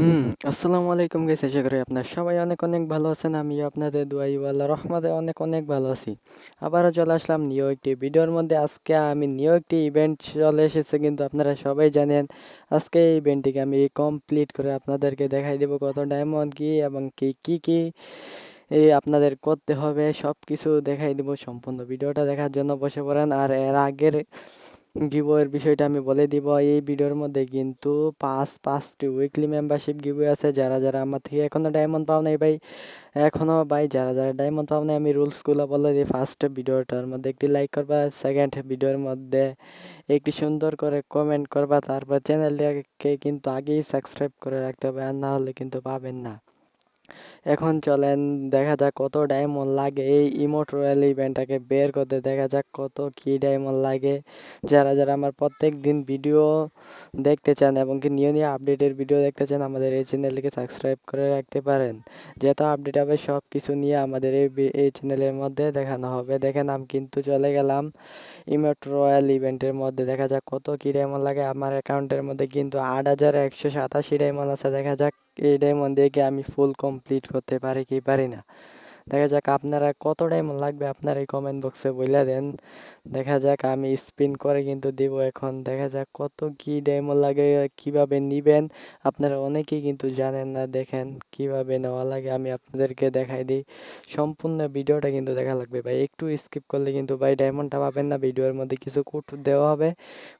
হুম, আসসালামু আলাইকুম গাইস আশা করি আপনার সবাই অনেক অনেক ভালো আছেন আমি আপনাদের দোয়াই আল্লাহ রহমতে অনেক অনেক ভালো আছি। আবারও চলে আসলাম নিউ একটি ভিডিওর মধ্যে। আজকে আমি নিউ একটি ইভেন্ট চলে এসেছে কিন্তু আপনারা সবাই জানেন আজকে এই ইভেন্টটিকে আমি কমপ্লিট করে আপনাদেরকে দেখাই দেবো কত ডায়মন্ড কি এবং কি কি কি এই আপনাদের করতে হবে সব কিছু দেখাই দেবো সম্পূর্ণ ভিডিওটা দেখার জন্য বসে পড়েন। আর এর আগের গিভওয়ের বিষয়টা আমি বলে দিব। এই ভিডিওর মধ্যে কিন্তু পাঁচ, পাঁচটি উইকলি মেম্বারশিপ গিভওয়ে আছে। যারা যারা আমার থেকে এখনও ডায়মন্ড পাও নাই ভাই এখনও ভাই যারা যারা ডায়মন্ড পাও নাই, আমি রুলসগুলো বলে দিই। ফার্স্ট ভিডিওটার মধ্যে একটি লাইক করবা সেকেন্ড ভিডিওর মধ্যে একটি সুন্দর করে কমেন্ট করবা। তারপর চ্যানেলটাকে কিন্তু আগেই সাবস্ক্রাইব করে রাখতে হবে, আর না হলে কিন্তু পাবেন না। এখন চলেন, দেখা যাক কত ডায়মন্ড লাগে এই ইমোট রয়্যাল ইভেন্টটাকে বের করতে, দেখা যাক কত কি ডায়মন্ড লাগে। যারা যারা আমার প্রত্যেক দিন ভিডিও দেখতে চান এবং কি নিয়ে নিয়ে আপডেটের ভিডিও দেখতে চান, আমাদের এই চ্যানেলটিকে সাবস্ক্রাইব করে রাখতে পারেন। যেহেতু আপডেট হবে সব কিছু নিয়ে আমাদের এই এই চ্যানেলের মধ্যে দেখানো হবে। দেখেন, আমি কিন্তু চলে গেলাম ইমোট রয়্যাল ইভেন্টের মধ্যে। দেখা যাক কত কি ডায়মন্ড লাগে। আমার অ্যাকাউন্টের মধ্যে কিন্তু আট হাজার একশো সাতাশি ডায়মন্ড আছে। দেখা যাক এই ডায়মন্ড কি আমি ফুল কমপ্লিট করতে পারি কি পারি না। দেখা যাক আপনারা কত ডায়মন্ড লাগবে আপনারা এই কমেন্ট বক্সে বলে দেন। দেখা যাক আমি স্পিন করে কিন্তু দেব এখন। দেখা যাক কত কি ডায়মন্ড লাগে, কীভাবে নিবেন। আপনারা অনেকেই কিন্তু জানেন না, দেখেন কীভাবে নেওয়া লাগে। আমি আপনাদেরকে দেখাই দিই। সম্পূর্ণ ভিডিওটা কিন্তু দেখা লাগবে ভাই। একটু স্কিপ করলে কিন্তু ভাই ডায়মন্ডটা পাবেন না। ভিডিওর মধ্যে কিছু কোড দেওয়া হবে।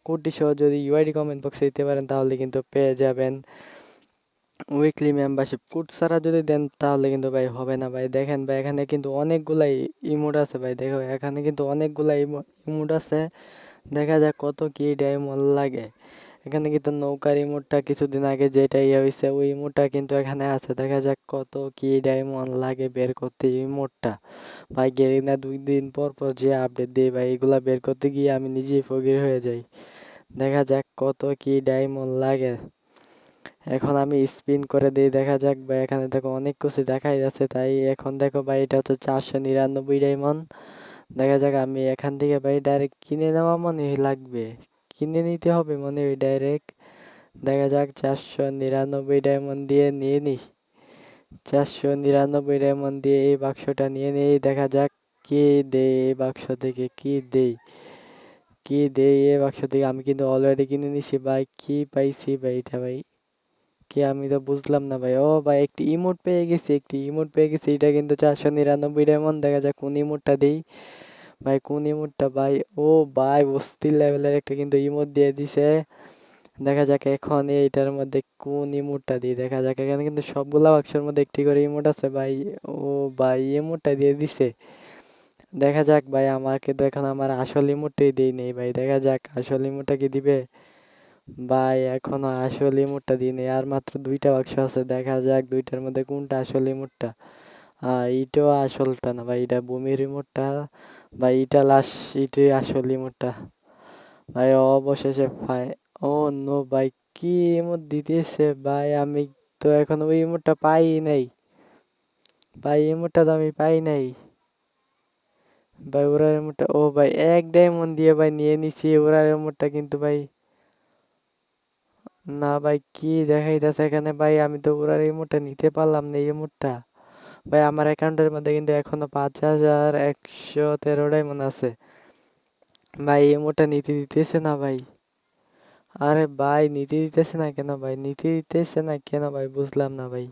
কোডটি সহ যদি ইউআইডি কমেন্ট বক্সে দিতে পারেন তাহলে কিন্তু পেয়ে যাবেন। উইকলি মেম্বারশিপ কোড ছাড়া যদি দেন, তাহলে কিন্তু ভাই হবে না ভাই। দেখেন ভাই, এখানে কিন্তু অনেকগুলাই ইমোট আছে ভাই। দেখো, এখানে কিন্তু অনেকগুলাই ইমোট আছে। দেখা যাক কত কি ডায়মন্ড লাগে। এখানে কিন্তু নৌকার ইমোটটা কিছুদিন আগে যেটা ইয়ে হয়েছে ওই ইমোটটা কিন্তু এখানে আছে। দেখা যাক কত কি ডায়মন্ড লাগে বের করতে ইমোটটা ভাই গেরি না দুই দিন পর পর যে আপডেট দিই ভাই, এগুলা বের করতে গিয়ে আমি নিজেই ফকির হয়ে যাই। দেখা যাক কত কি ডায়মন্ড লাগে। এখন আমি স্পিন করে দিই, দেখা যাক ভাই, এখানে দেখো অনেক কিছু দেখাই যাচ্ছে। তাই এখন দেখো ভাই, এটা হচ্ছে চারশো নিরানব্বই ডায়মন্ড। দেখা যাক আমি এখান থেকে ভাই ডাইরেক্ট কিনে নেওয়া মনে লাগবে। কিনে নিতে হবে মনে হয় ডাইরেক্ট দেখা যাক চারশো নিরানব্বই ডায়মন্ড দিয়ে নিয়ে নিই চারশো নিরানব্বই ডায়মন্ড দিয়ে এই বাক্সটা নিয়ে নিই। দেখা যাক কি দেয় এই বাক্স থেকে, কি দেই কি দেয় এই বাক্স থেকে। আমি কিন্তু অলরেডি কিনে নিছি ভাই, কি পাইছি ভাই এটা ভাই? কি আমি তো বুঝলাম না ভাই। ও ভাই, একটি ইমোট পেয়ে গেছি, একটি ইমোট পেয়ে গেছি, এটা কিন্তু চারশো নিরানব্বই ডায়মন্ড দেখা যাক কোন ইমোটটা দিই। ভাই, কোন ইমোটটা ভাই? ও ভাই, অস্থির লেভেলের একটা কিন্তু ইমোট দিয়ে দিছে। দেখা যাক এখন এইটার মধ্যে কোন ইমোটটা দিই, দেখা যাক এখানে কিন্তু সবগুলা বাক্সের মধ্যে একটি করে ইমোট আছে ভাই। ও ভাই, ইমোটটা দিয়ে দিছে। দেখা যাক ভাই আমার কিন্তু এখন আমার আসল ইমোটটাই দিই নেই ভাই, দেখা যাক আসল ইমোটটা কি দিবে। ভাই, এখনও আসল ইমোটটা দিইনি। আর মাত্র দুইটা বাক্স আছে, দেখা যাক দুইটার মধ্যে কোনটা আসল ইমোটটা এইটাও আসলটা না ভাই, এটা বমির ইমোটটা ভাই এটা লাস্ট এটাই আসল ইমোটটা ভাই, অবশেষে ভাই ও নো ভাই, কি ইমোট দিতেছে ভাই? আমি তো এখন ওই ইমোটটা পাই নাই। ভাই ইমোটটা তো আমি পাই নাই। ভাই ওরা ও ভাই, এক ডায়মন্ড দিয়ে ভাই নিয়ে নিছি ওরা ইমোটটা কিন্তু ভাই না ভাই, কি দেখাইতেছে এখানে? ভাই, আমি তো ওরা ইমোটটা নিতে পারলাম না এই ইমোটটা ভাই, আমার অ্যাকাউন্টের মধ্যে কিন্তু এখনও পাঁচ হাজার একশো তেরো ডায়মন্ড আছে। ভাই ইমোটটা নিতে দিতেছে না ভাই। আরে ভাই, নিতে দিতেছে না কেন ভাই? নিতে দিতেছে না কেন ভাই? বুঝলাম না ভাই।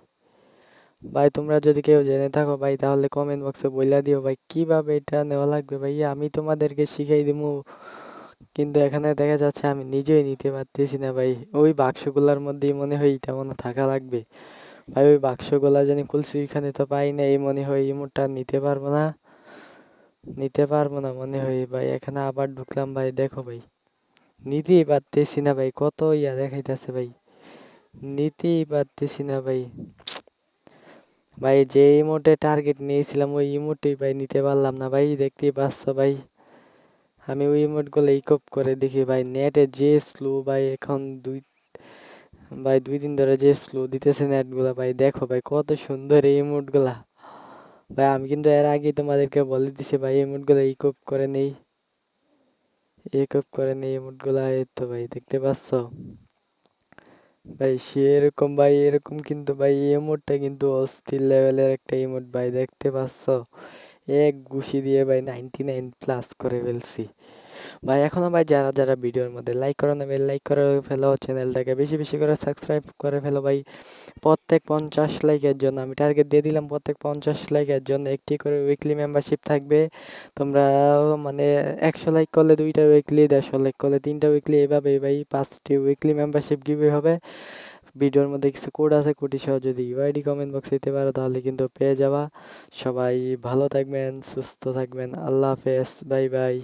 ভাই, তোমরা যদি কেউ জেনে থাকো ভাই, তাহলে কমেন্ট বক্সে বইলা দিও ভাই। কীভাবে এটা নেওয়া লাগবে ভাই আমি তোমাদেরকে শিখাই দিবো কিন্তু এখানে দেখা যাচ্ছে আমি নিজেই নিতে পারতেছি না ভাই। ওই বাক্সগুলোর মধ্যেই মনে হয় এটা মনে থাকা লাগবে। ভাই, ওই বাক্সগুলা জানি খুলছি, ওইখানে তো পাই না এই মনে হয় ইমোটটা নিতে পারব না। নিতে পারব না মনে হয় ভাই, এখানে আবার ঢুকলাম ভাই, দেখো ভাই। নিতেই পারতেছি না ভাই, কত ইয়া দেখাইতেছে ভাই। নিতেই পারতেছি না ভাই। ভাই, যে ইমোটে টার্গেট নিয়েছিলাম, ওই ইমোটেই ভাই নিতে পারলাম না ভাই, দেখতেই পাচ্ছ ভাই। আমি ওই ইমোটগুলো ইকপ করে দেখি, ভাই নেটে যে স্লো ভাই এখন দুই, ভাই দুই দিন ধরে যে স্লো দিতেছে নেটগুলো ভাই দেখো ভাই কত সুন্দর এই ইমোটগুলা ভাই আমি কিন্তু এর আগে তোমাদেরকে বলে দিছি, ভাই ইমোটগুলো ইকপ করে নেই। ইকপ করে নেই ইমোটগুলা এই তো ভাই দেখতে পাচ্ছ। ভাই সে এরকম, ভাই এরকম কিন্তু, ভাই ইমোটটা কিন্তু অস্থির লেভেলের একটা ইমোট ভাই দেখতে পাচ্ছ। এক ঘুষি দিয়ে ভাই নাইনটি নাইন প্লাস করে ফেলছি। ভাই, এখনও ভাই যারা যারা ভিডিওর মধ্যে লাইক করো না লাইক করে ফেলো চ্যানেলটাকে বেশি বেশি করে সাবস্ক্রাইব করে ফেলো ভাই। প্রত্যেক পঞ্চাশ লাইকের জন্য, আমি টার্গেট দিয়ে দিলাম প্রত্যেক পঞ্চাশ লাইকের জন্য, একটি করে উইকলি মেম্বারশিপ থাকবে। তোমরা মানে একশো লাইক করলে দুইটা উইকলি দেড়শো লাইক করলে তিনটা উইকলি এভাবে ভাই পাঁচটি উইকলি মেম্বারশিপ গিভে হবে। ভিডিওর মধ্যে কিছু কোড আছে কোডটি সহ যদি ইউআইডি কমেন্ট বক্সে দিতে পারো, তাহলে কিন্তু পেয়ে যাবা। সবাই ভালো থাকবেন, সুস্থ থাকবেন। আল্লাহ হাফেজ বাই বাই